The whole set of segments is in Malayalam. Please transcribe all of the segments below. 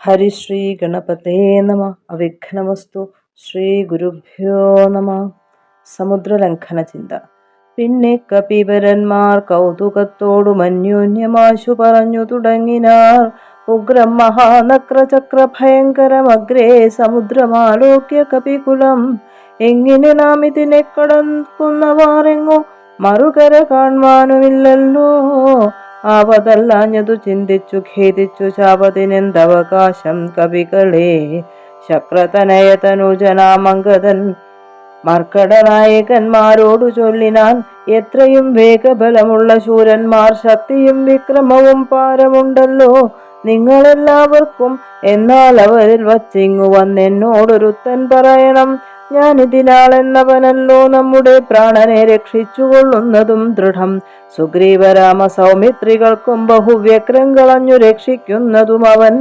ഹരിശ്രീ ഗണപതേ നമ അവിഘ്നമസ്തു ശ്രീ ഗുരുഭ്യോ നമ സമുദ്രലംഘന ചിന്ത പിന്നെ കപിവരന്മാർ കൗതുകത്തോടു അന്യോന്യമാശു പറഞ്ഞു തുടങ്ങിനാർ। ഉഗ്രം മഹാനക്രചക്ര ഭയങ്കരമഗ്രേ സമുദ്രമാലോക്യ കപികുലം। എങ്ങനെ നാം ഇതിനെ കടക്കുന്നവാറെങ്ങോ? മറുകര കാണുവാനുമില്ലല്ലോ। ആവതല്ലാഞ്ഞതു ചിന്തിച്ചു ഖേദിച്ചു ശാപതിനെന്തവകാശം കവികളെ. ശക്രതനയതനുജനാമംഗതൻ മർക്കടനായകന്മാരോടു ചൊല്ലിനാൻ എത്രയും വേഗബലമുള്ള ശൂരന്മാർ ശക്തിയും വിക്രമവും പാരമുണ്ടല്ലോ. നിങ്ങളെല്ലാവർക്കും എന്നാൽ അവരിൽ വച്ചിങ്ങു വന്നെന്നോടൊരുത്തൻ പറയണം. ഞാൻ ഇതിനാളെന്നവനല്ലോ നമ്മുടെ പ്രാണനെ രക്ഷിച്ചുകൊള്ളുന്നതും ദൃഢം. സുഗ്രീവരാമ സൗമിത്രികൾക്കും ബഹുവ്യക്രം കളഞ്ഞു രക്ഷിക്കുന്നതും അവൻ.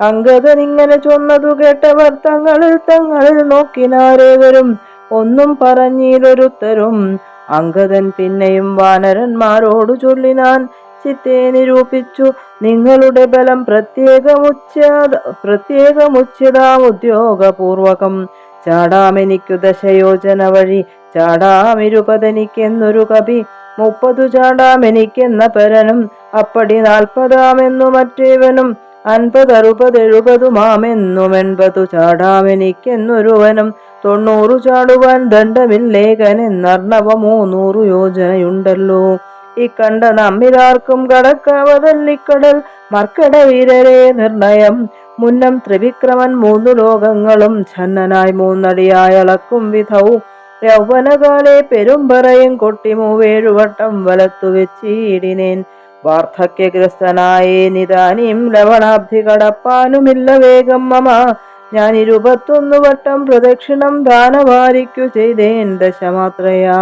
അംഗതൻ ഇങ്ങനെ ചൊന്നതു കേട്ടവർ തങ്ങളിൽ തങ്ങളിൽ നോക്കിനാരേവരും ഒന്നും പറഞ്ഞിലൊരുത്തരും. അങ്കദൻ പിന്നെയും വാനരന്മാരോടു ചൊല്ലിനാൻ ചിത്തെ നിരൂപിച്ചു. നിങ്ങളുടെ ബലം പ്രത്യേകമുച്ച പ്രത്യേകമുച്ചിതാ ഉദ്യോഗപൂർവകം. ചാടാമെനിക്കു ദശയോജന വഴി ചാടാമിരുപതനിക്കെന്നൊരു കവി മുപ്പതു ചാടാമെനിക്കെന്ന പരനും അപ്പടി നാൽപ്പതാമെന്നു മറ്റേവനും അൻപത് അറുപത് എഴുപതുമാമെന്നും എൺപതു ചാടാമെനിക്കെന്നൊരുവനും തൊണ്ണൂറു ചാടുവാൻ ദണ്ഡമില്ലേകനെന്നർണവ മൂന്നൂറു യോജനയുണ്ടല്ലോ. ഇക്കണ്ട നമ്മിലാർക്കും കടക്കാവതല്ലിക്കടൽ മർക്കട വീരരെ നിർണയം മുന്നം ത്രിവിക്രമൻ മൂന്നു ലോകങ്ങളും ഛന്നനായി മൂന്നടിയായി അളക്കും വിധവും. യൗവനകാലെ പെരുമ്പറയും കൊട്ടിമൂവേഴുവട്ടം വലത്തു വെച്ചീടിനേൻ. വാർദ്ധക്യഗ്രസ്തനായേ നിദാനിയും ലവണാബ്ധി കടപ്പാനുമില്ല വേഗം മമ. ഞാൻ ഇരുപത്തൊന്നു വട്ടം പ്രദക്ഷിണം ദാനവാരിക്കു ചെയ്തേൻ ദശമാത്രയാ.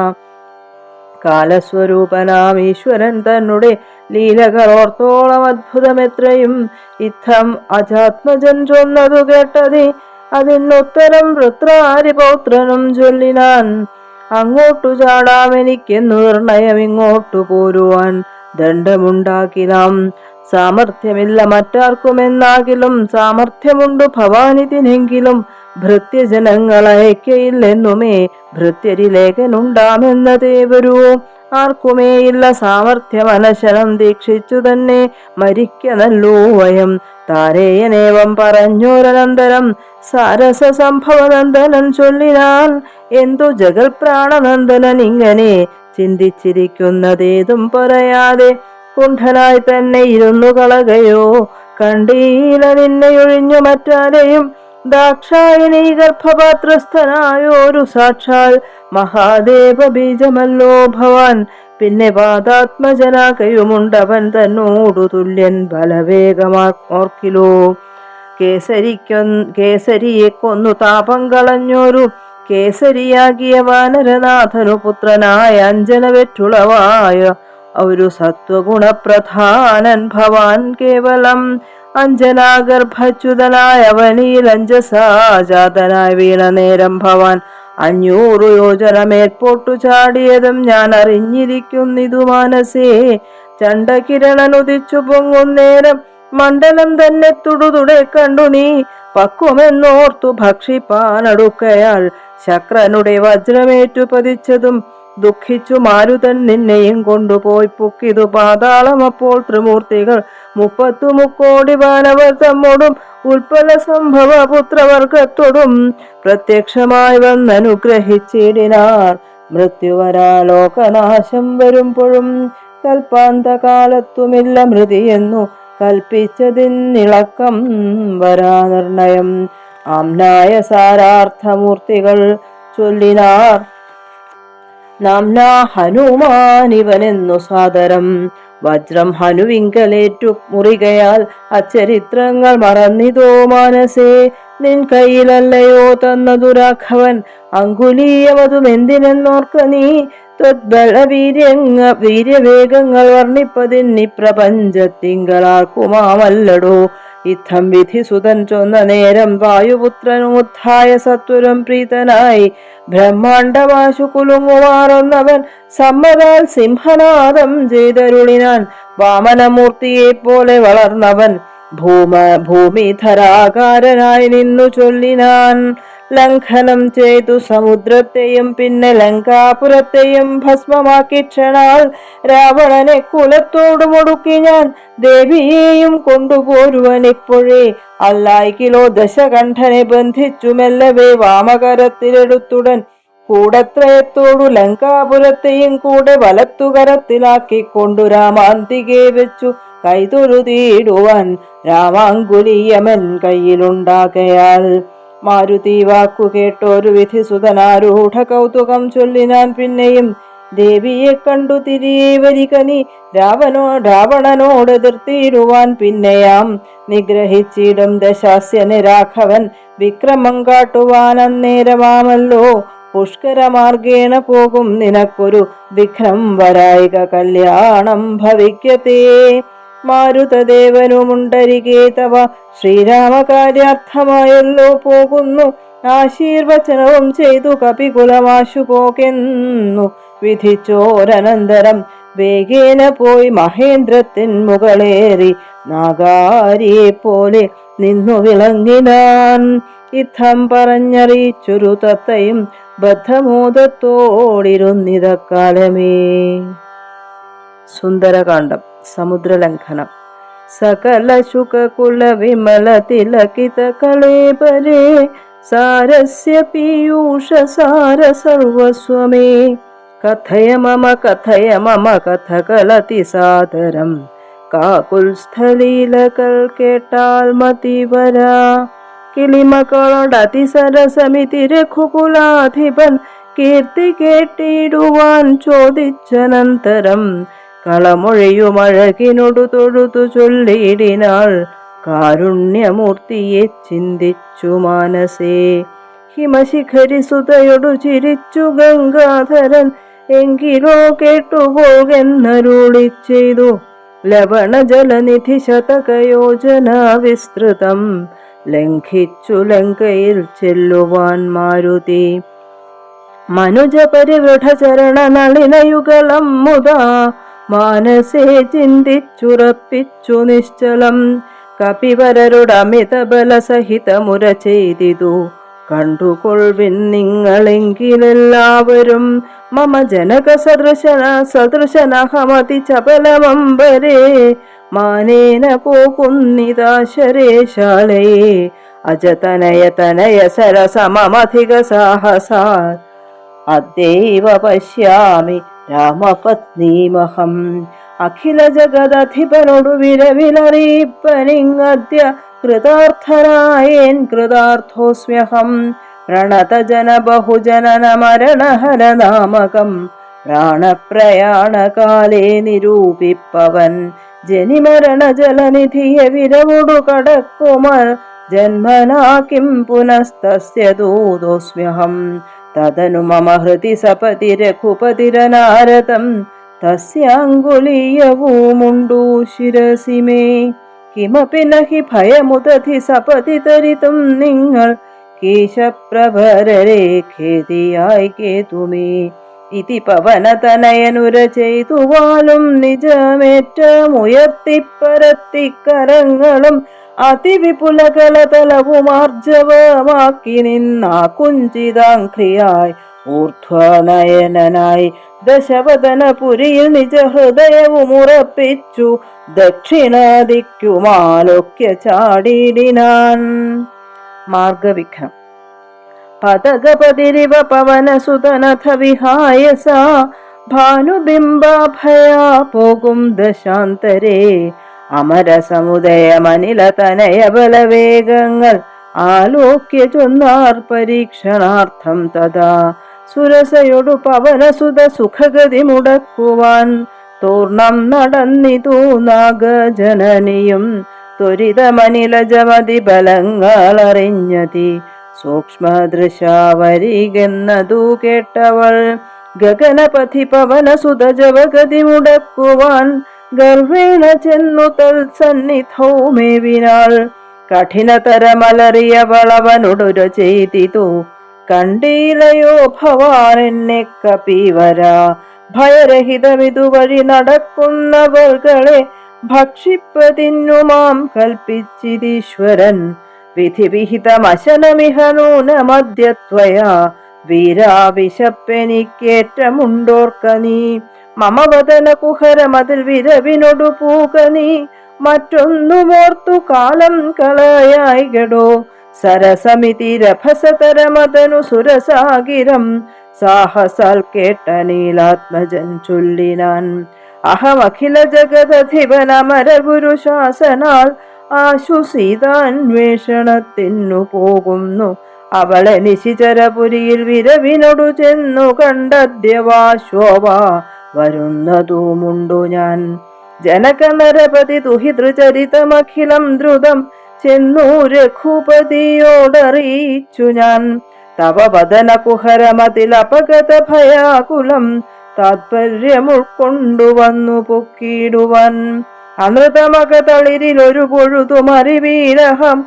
കാലസ്വരൂപനാം ഈശ്വരൻ തന്നെ ലീലകൾ ഓർത്തോളം അത്ഭുതമെത്രയും. ഇത്തം അജാത്മജൻ ചൊന്നതു കേട്ടതി അതിനുത്തരം വൃത്രാരിപൗത്രനും ചൊല്ലിനാൻ. അങ്ങോട്ടു ചാടാമെനിക്കെന്നു നിർണയം ഇങ്ങോട്ടു പോരുവാൻ. ദണ്ഡമുണ്ടാക്കിനാം. സാമർഥ്യമില്ല മറ്റാർക്കുമെന്നാകിലും സാമർഥ്യമുണ്ടു ഭവാനിതിനെങ്കിലും. ഭൃത്യജനങ്ങളയക്കയില്ലെന്നുമേ ഭൃത്യരിലേഖനുണ്ടാമെന്നതേ വരൂ ആർക്കുമേ ഇല്ല സാമർഥ്യം അനശനം ദീക്ഷിച്ചു തന്നെ മരിക്കനല്ലോ വയം. താരേയനേവം പറഞ്ഞോരനന്തരം സാരസ സംഭവനന്ദനൻ ചൊല്ലിനാൻ എന്തു ജഗൽ പ്രാണനന്ദനൻ ഇങ്ങനെ ചിന്തിച്ചിരിക്കുന്നതേതും പറയാതെ കുണ്ഠനായി തന്നെ ഇരുന്നു കളകയോ കണ്ടീല നിന്നെയൊഴിഞ്ഞു മറ്റാരെയും ദാക്ഷായണി ഗർഭപാത്രസ്ഥനായോരു സാക്ഷാൽ മഹാദേവ ബീജമല്ലോ ഭവാൻ. പിന്നെ പാതാത്മജനാകയുമുണ്ടവൻ തന്നോടു തുല്യൻ ബലവേഗമാർക്കിലോ. കേസരിക്ക കേസരിയെ കൊന്നു താപം കളഞ്ഞോരു കേസരിയാകിയ വാനരനാഥനു പുത്രനായ അഞ്ജന വെറ്റുളവായ ഒരു സത്വഗുണപ്രധാനൻ ഭവാൻ കേവലം അഞ്ജനാഗർഭച്യുതനായ വനിയിൽ അഞ്ജസാജാതനായ വീണ നേരം ഭവാൻ. അഞ്ഞൂറ് യോജന മേൽപോട്ടു ചാടിയതും ഞാൻ അറിഞ്ഞിരിക്കുന്നിതു മാനസേ. ചണ്ടകിരണനുദിച്ചു പൊങ്ങുന്നേരം മണ്ഡലം തന്നെ തുടുതുടെ കണ്ടു നീ. പക്വമെന്നോർത്തു ഭക്ഷിപ്പാനടുക്കയാൾ. ശക്രനുടെ വജ്രമേറ്റു പതിച്ചതും ദുഃഖിച്ചു മാരുതൻ നിന്നെയും കൊണ്ടുപോയി പുക്കിതു പാതാളം. അപ്പോൾ ത്രിമൂർത്തികൾ മുപ്പത്തു മുക്കോടി വാനവർ തമ്മോടും ഉൽപ്പല സംഭവ പുത്രവർഗത്തോടും പ്രത്യക്ഷമായി വന്നനുഗ്രഹിച്ചിടിനാർ മൃത്യുവരാ ലോകനാശം വരുമ്പോഴും കൽപ്പാന്തകാലത്തുമില്ല മൃതിയെന്നു കൽപ്പിച്ചതിന്നിളക്കം വരാ നിർണയം. ആംനായ സാരാർത്ഥമൂർത്തികൾ ചൊല്ലിനാർ. നാംനാ ഹനുമാനിവനെന്നു സാദരം. വജ്രം ഹനുവിങ്കലേറ്റു മുറികയാൽ അച്ചരിത്രങ്ങൾ മറന്നിതോ മാനസേ. നിൻ കയ്യിലല്ലയോ തന്നതു രാഘവൻ. അങ്കുലീയമതും എന്തിനെന്നോർക്ക നീ? ത്വദ്ബലവീര്യങ്ങ വീര്യവേഗങ്ങൾ വർണിപ്പതിന്നി പ്രപഞ്ചത്തിങ്കളാർക്കുമാമല്ലടോ ഇത്തം വിധി സുതൻ ചൊന്ന നേരം വായുപുത്രനുമുത്ഥായ സത്വരം പ്രീതനായി. ബ്രഹ്മാണ്ടവാശു കുലുങ്ങുമാറൊന്നവൻ സമ്മതാൽ സിംഹനാദം ചെയ്തരുളിനാൻ വാമനമൂർത്തിയെ പോലെ വളർന്നവൻ ഭൂമ ഭൂമിധരാകാരനായി നിന്നു ചൊല്ലിനാൻ. ലംഘനം ചെയ്തു സമുദ്രത്തെയും പിന്നെ ലങ്കാപുരത്തെയും ഭസ്മമാക്കി ക്ഷണാൽ രാവണനെ കുലത്തോടു മുടുക്കി ഞാൻ ദേവിയെയും കൊണ്ടുപോരുവൻ ഇപ്പോഴേ അല്ലായിക്കിലോ ദശകണ്ഠനെ ബന്ധിച്ചു മെല്ലവേ വാമകരത്തിലെടുത്തുടൻ കൂടത്രയത്തോടു ലങ്കാപുരത്തെയും കൂടെ വലത്തുകരത്തിലാക്കിക്കൊണ്ടു രാമാന്തികെ വെച്ചു കൈതൊഴുതിയിടുവാൻ രാമാങ്കുലീയമൻ കയ്യിലുണ്ടാകയാൽ. മാരുതി വാക്കു കേട്ടൊരു വിധി സുതനാരൂഢ കൗതുകം ചൊല്ലിനാൻ പിന്നെയും ദേവിയെ കണ്ടു തിരികെ വരികനി രാവണോ രാവണനോട് എതിർത്തിയിടുവാൻ പിന്നെയാം. നിഗ്രഹിച്ചിടും ദശാസ്യന് രാഘവൻ വിക്രമം കാട്ടുവാൻ അന്നേരമാമല്ലോ. പുഷ്കരമാർഗേണ പോകും നിനക്കൊരു വിഘ്നം വരായിക കല്യാണം ഭവിക്കത്തേ. മാരുതദേവനുമുണ്ടരികെ തവ. ശ്രീരാമകാര്യാർത്ഥമായല്ലോ പോകുന്നു. ആശീർവചനവും ചെയ്തു കപികുലമാശു പോകെന്നു. വിധിച്ചോരനന്തരം വേഗേന പോയി മഹേന്ദ്രത്തിൻ മുകളേറി നാഗാരിയെ പോലെ നിന്നു വിളങ്ങിനാൻ. ഇത്തം പറഞ്ഞറിയിച്ചൊരു തത്തയും ബദ്ധമോദത്തോടിരുന്നിതക്കാലമേ. സുന്ദരകാന്ഡം. സമുദ്രലംഘനം. സകല ശുകുല വിമല തിലകിത കളേപരേ സാരസ്യ പീയൂഷ സാര സർവസ്വമേ. കഥയ മമ കഥയ മമ കഥകളതി സാദരം കാകുൽസ്ഥലീലകൾ കേട്ടാൽ മതിവരാ കിളിമകളോടതിസരസമിതി രഘുകുലാധിപൻ കീർത്തി കേട്ടിടുവാൻ ചോദിച്ചനന്തരം. കളമൊഴിയുമഴകിനൊടു തൊഴുതു ചൊല്ലിയിടിനാൾ കാരുണ്യമൂർത്തിയെ ചിന്തിച്ചു മാനസേ. ഹിമശിഖരി സുതയൊടു ചിരിച്ചു ഗംഗാധരൻ എങ്കിലോ കേട്ടുപോകെന്നരുളി ചെയ്തു ലവണ ജലനിധി ശതകയോജന വിസ്തൃതം ലംഘിച്ചു ലങ്കയിൽ ചെല്ലുവാൻ മാരുതി. മനുജ പരിവൃഢചരണ നളിനയുഗളം മുതാ. മാനസേ ചിന്തിച്ചുറപ്പിച്ചു നിശ്ചലം. കപിവരരുടമിത ബലസഹിതമുര ചെയ്തിതു കണ്ടുകൊൾവിൻ നിങ്ങളെങ്കിലെല്ലാവരും മമ ജനക സദൃശന സദൃശനഹമതി ചപലമംബരേ മാനേന പോകുന്നിതാശരേശാലയെ. അജതനയ തനയ സരസമധിക സാഹസാ അദ്യൈവ പശ്യാമി രാമപത്നീമഹം അഖില ജഗദധിപനൊടു വിരവിലറിയിപ്പനിങ്ങദ്യ കൃതാർത്ഥനായേൻ കൃതാർത്ഥോസ്മ്യഹം പ്രണതജന ബഹുജനന മരണഹര നാമകം പ്രാണപ്രയാണകാലേ നിരൂപിപ്പവൻ ജനിമരണ ജലനിധിയെ വിരവുടു കടക്കുമർ ജന്മനാ കിം പുനസ്തസ്യ ദൂതോസ്മ്യഹം മമ ഹൃദി സപതി രഘുപതിരനാരദം തസ്യാങ്കുലീയവുമുണ്ടു ശിരസി മേ കിമപി നഹി ഭയമുദധി സപതി തരിതും നിങ്ങൾ കേശപ്രഭരരെ ഖേദിയായി കേതുമേ. ഇതി പവനതനയനുര ചെയ്തുവാലും നിജമേറ്റമുയർത്തിപ്പരത്തിക്കരങ്ങളും അതിവിപുലകലതലവുമാർജവമാക്കി നിന്നാ കുഞ്ചിതാംഘ്രിയായി ഊർധ്വനയനായി ദശവദനപുരിയിൽ നിജ ഹൃദയവും ഉറപ്പിച്ചു ദക്ഷിണാദിക്കുമാലൊക്കെ ചാടിടിനാൻ മാർഗവിഘ്നം. പതകപതിരിവ പവനസുതനഥ വിഹായ സാ ഭാനുബിംബാഭയാ പോകും ദശാന്തരേ അമരസമുദയമനില തനയ ബലവേഗങ്ങൾ ആലോക്യ ചൊന്നാർ പരീക്ഷണാർത്ഥം തഥാ സുരസയൊടു പവനസുത സുഖഗതി മുടക്കുവാൻ തൂർണം നടന്നിതു നാഗജനനിയും ത്വരിതമനിലജമതി ബലങ്ങളറിഞ്ഞതി സൂക്ഷ്മദൃശാവരികെന്നതു കേട്ടവൾ ഗഗനപഥി പവനസുത ജവഗതി മുടക്കുവാൻ ഗർവേണ ചെന്നു തൽ മേവിനാൾ കഠിനതരമലറിയ വളവനുടൊരു ചെയ്തിതു. കണ്ടീലയോ ഭവാൻ എന്നെ കപീവര. ഭയരഹിതമിതു വഴി നടക്കുന്നവർകളെ ഭക്ഷിപ്പതിന്നുമാം കൽപ്പിച്ചിതീശ്വരൻ. വിധിവിഹിതമശനമിഹ നൂനമദ്യത്വയാ. വീരാവിശപ്പെനിക്കേറ്റമുണ്ടോർക്ക നീ. മമവദന കുഹരമതിൽ വിരവിനൊടു പൂകനി മറ്റൊന്നുമോർത്തു കാലം കളയായികടോ സരസമിതി രഭസതരമതനു സുരസാഗിരം. സാഹസാൽ കേട്ട നീലാത്മജൻ ചൊല്ലിനാൻ. അഹമഖില ജഗദധിപനമര ഗുരു ശാസനാൽ. ആശു സീതാന്വേഷണത്തിനു പോകുന്നു. അവളെ നിശിചരപുരിയിൽ വിരവിനൊടു ചെന്നു കണ്ടദ്യവാശോഭ. വരുന്നതുമുണ്ടു ഞാൻ. ജനക നരപതി തുഹിതൃചരിതമഖിലം ദ്രുതം ചെന്നു രഘുപതിയോടറിയിച്ചു ഞാൻ. തവ വദന കുഹരമതിൽ അപഗത ഭയാകുലം താത്പര്യമുൾക്കൊണ്ടുവന്നു പൊക്കിയിടുവൻ. അമൃതമകതളിരിൽ ഒരു പൊഴുതുമറിവീരഹം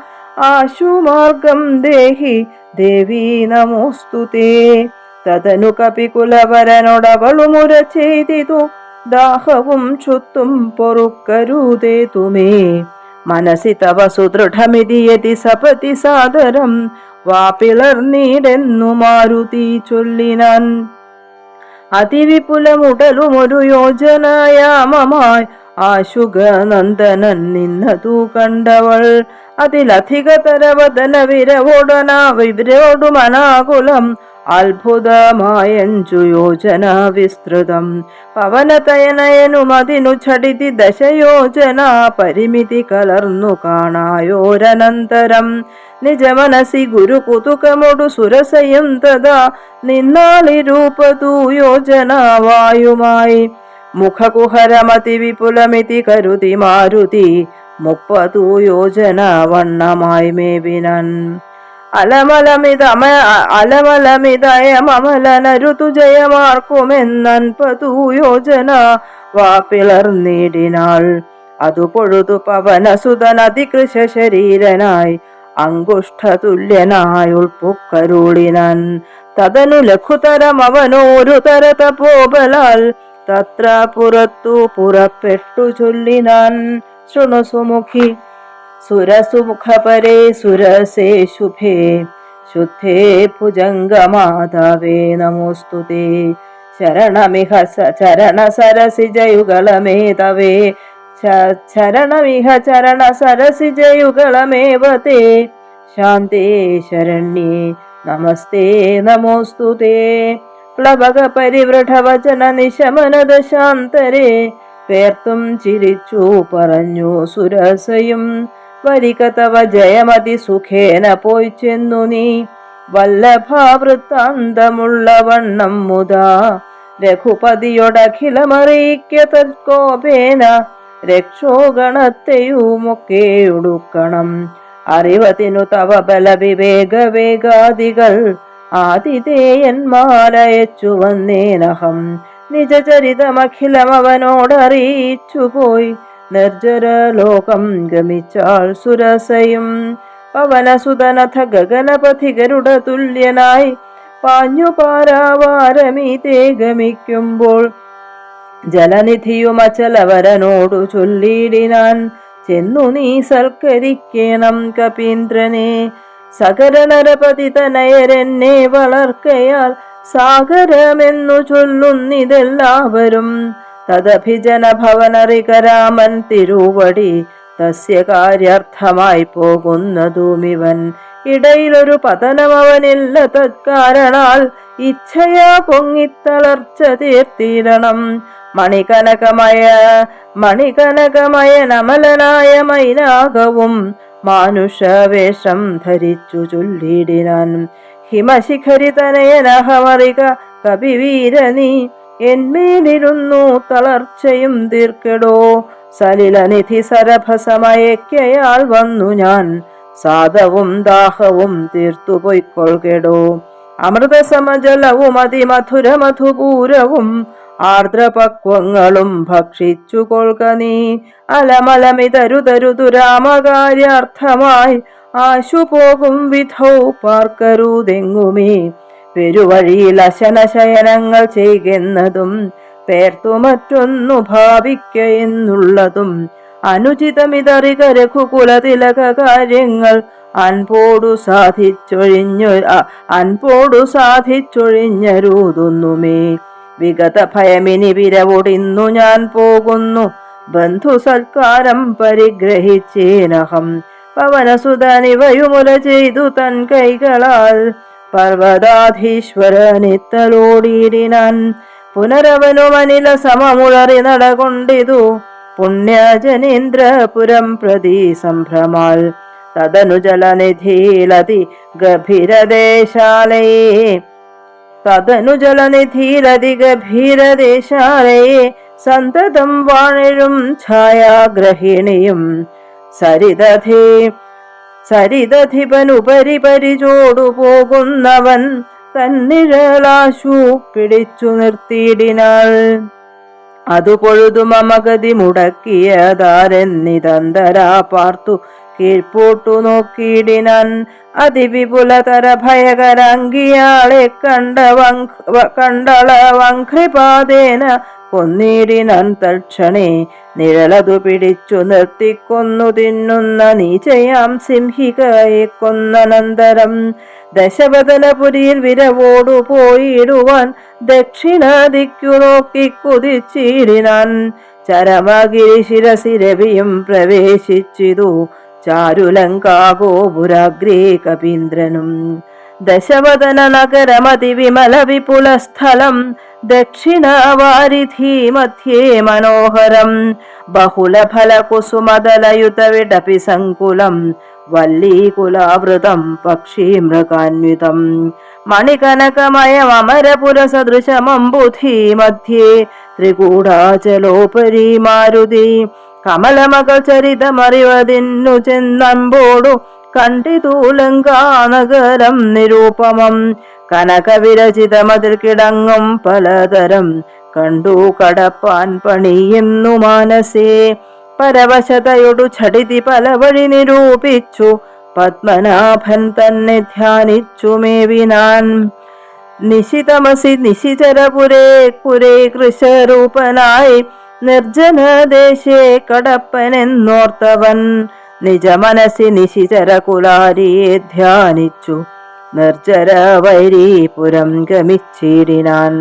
ആശുമാർഗം ദേഹി ദേവീ നമോസ്തുതേ. തതനു കപികുലവരനോടവളുമുര ചെയ്തിതു ദാഹവും ചുത്തും പൊറുക്കരുതേ തുമേ മനസി തവ സുദൃഢമിതി യതി സപതി സാദരം. വാപ്പിളർന്നീടെന്നു മാരുതി ചൊല്ലിനാൻ. അതിവിപുലമുടലുമൊരു യോജനായാമമായി. ആശുഗനന്ദനൻ നിന്നതു കണ്ടവൾ. അതിലധികതരവദന വിരവോടനാ വിവരോടുമനാകുലം. അത്ഭുതമായഞ്ചു യോജന വിസ്തൃതം. പവനതയനയനുമതിനു ഛടിതി ദശയോജന പരിമിതി കലർന്നു കാണായോരനന്തരം. നിജമനസി ഗുരു കുതുകമൊടു സുരസയും തഥാ നിന്നാളി രൂപതു യോജന വായുമായി. മുഖകുഹരമതി വിപുലമിതി കരുതി മാരുതി മുപ്പതു യോജന വണ്ണമായി മേവിനൻ. അലമലമിതമ അലമലമിതയമലനരുതു ജയമാർക്കുമെന്നൻപതു യോജന വാപ്പിളർന്നിടിനാൾ അതു പൊഴുതു പവനസുതനതികൃശ ശരീരനായി അങ്കുഷ്ഠതുല്യനായി ഉൾപ്പുക്കരുളിനാൻ തതനു ലഘുതരം അവനോരു തരത പോബലാൽ തത്ര പുറത്തു പുറപ്പെട്ടു ചൊല്ലിനാൻ. ശൃണു സുമുഖി സുരസുമുഖപരേ സുരസേ ശുഭേ ശുദ്ധേ ഭുജംഗമാതാവേ നമോസ്തുതേ ശരണമിഹ ചരണ സരസിജയുഗളമേ തവേ ചരണമിഹ ചരണ സരസിജയുഗളമേവ തേ. ശാന്തേ ശരണ്യേ നമസ്തേ നമോസ്തുതേ പ്ലവക പരിവൃഢവചന നിശമനദ ശാന്തരേ പേർത്തും ചിരിച്ചു പറഞ്ഞു സുരസയും വരിക തവ ജയമതി സുഖേന പോയി ചെന്നു നീ. വല്ലഭാവൃത്താന്തമുള്ള വണ്ണം മുതാ രഘുപതിയൊടഖിലമറിയിക്ക തത്കോപേന രക്ഷോഗണത്തെയുമൊക്കെ ഉടുക്കണം അറിവതിനു തവ ബലവിവേക വേഗാദികൾ ആതിഥേയന്മാരയച്ചു വന്നേനഹം നിജചരിതമഖിലം അവനോടറിയിച്ചു ഗമിച്ചാൽ സുരസയും. പവനസുതനഥ ഗഗനപഥികരുടെ തുല്യനായി പാഞ്ഞു പാരാവാരമീതേ ഗമിക്കുമ്പോൾ ജലനിധിയുമചലവരനോടു ചൊല്ലിയിടിനാൻ ചെന്നു നീ സൽക്കരിക്കണം കപീന്ദ്രനെ. സകരനരപതി തനയരെന്നെ വളർക്കയാൽ സാഗരമെന്നു ചൊല്ലുന്നിതെല്ലാവരും. തദഭിജന ഭവനറികരാമൻ തിരുവടി തസ്യ കാര്യർത്ഥമായി പോകുന്നതുമിവൻ. ഇടയിലൊരു പതനമവനില്ല തത്കാരണാൽ ഇച്ഛയാ പൊങ്ങിത്തളർച്ച തീർത്തിരണം മണികനകമയ മണികനകമയ നമലനായ മൈനാകവും മാനുഷവേഷം ധരിച്ചു ചൊല്ലിടിനാൻ. ഹിമശിഖരി തനയനഹമറിക കപിവീരനീ എന്മേലിരുന്നു തളർച്ചയും തീർക്കടോ. സലിലനിധി സരഭസമയക്കയാൾ വന്നു ഞാൻ. സാധവും ദാഹവും തീർത്തു പൊയ്ക്കൊള്ളുകടോ. അമൃതസമജലവും അതിമധുര മധുപൂരവും ആർദ്രപക്വങ്ങളും ഭക്ഷിച്ചു കൊൾക നീ. അലമലമിതരുതരുതു ദുരാമകാര്യാർത്ഥമായി ആശു പോകും വിധൗ പാർക്കരുതെങ്ങുമേ. പെരുവഴിയിൽ അശനശയനങ്ങൾ ചെയ്യുന്നതും പേർത്തു മറ്റൊന്നു ഭാവിക്ക എന്നുള്ളതും അനുചിതമിതറിക രഘുകുലതിലക കാര്യങ്ങൾ അൻപോടു സാധിച്ചൊഴിഞ്ഞു അൻപോടു സാധിച്ചൊഴിഞ്ഞരൂതുന്നുമേ. വിഗത ഭയമിനി വിരവൊടിന്നു ഞാൻ പോകുന്നു ബന്ധു സൽക്കാരം പരിഗ്രഹിച്ചേനഹം പവനസുതനിവയുമുല ചെയ്തു തൻ കൈകളാൽ പർവതാധീശ്വരനിത്തലോടിയിടിനാൻ പുനരവനുമനില സമമുളറി നടകൊണ്ടിതു പുണ്യജനേന്ദ്രപുരം പ്രതി സംഭ്രമാൽ. തദനുജലനിധീലതി ഗഭീരദേശാലയേ. തദനു ജലനിധിയിലതി ഗഭീരദേശാലയെ. സന്തതം വാണിഴും ഛായാഗ്രഹിണിയും സരിതധി സരിതധിപനുപരി പരിചോടു പോകുന്നവൻ തന്നിഴലാശു പിടിച്ചു നിർത്തിയിടിനാൾ. അതു പൊഴുതു മമഗതി മുടക്കിയതാരെന്നിതന്തരാ പാർത്തു കീഴ്പോട്ടു നോക്കിയിടിനാൻ. അതിവിപുലതര ഭയകരാങ്കിയാളെ കണ്ട വങ്ക് വ- കണ്ടള വംഘ്രിപാതേന കൊന്നിടിനാൻ തൽക്ഷണേ നിഴലതു പിടിച്ചു നിർത്തിക്കൊന്നു തിന്നുന്ന നീചയാം സിംഹികയെ കൊന്നനന്തരം. ദശവദനപുരിയിൽ വിരവോടു പോയിടുവാൻ ദക്ഷിണാദിക്കു നോക്കി കുതിച്ചിടിനാൻ. ചരമഗിരി ശിരസിരവിയും പ്രവേശിച്ചിതു ചാരുലങ്കാഗോപുരാഗ്രേ കപീന്ദ്രനും. ദശവദന നഗരമതി വിമല വിപുല സ്ഥലം ദക്ഷിണവാരിധി മധ്യേ മനോഹരം. ബഹുല ഫല കുസുമദലയുത വിടപി സങ്കുലം വല്ലീകുലാവൃതം പക്ഷി മൃഗാന്വിതം മണികനകമയമരപുര സദൃശമംബുധി മധ്യേ. ത്രികൂടാചലോപരി മാരുതി. കമലമകൾ ചരിതമറിവതിന്നു ചെന്നമ്പോടു കണ്ടിതൂലങ്കാനഗരം നിരൂപമം. കനകവിരചിതമതിൽ കിടങ്ങും പലതരം കണ്ടു കടപ്പാൻ പണിയെന്നു മാനസേ. പരവശതയൊടു ഛടിതി പല വഴി നിരൂപിച്ചു. പത്മനാഭൻ തന്നെ ധ്യാനിച്ചു മേവിനാൻ. നിശിതമസി നിശിചരപുരേ കുരേ കൃശരൂപനായി നിർജനദേശേ കടപ്പനെന്നോർത്തവൻ. നിജമനസി നിശിചര കുലാരിയെ ധ്യാനിച്ചു. നിർജര വൈരീപുരം ഗമിച്ചിടിനാൻ.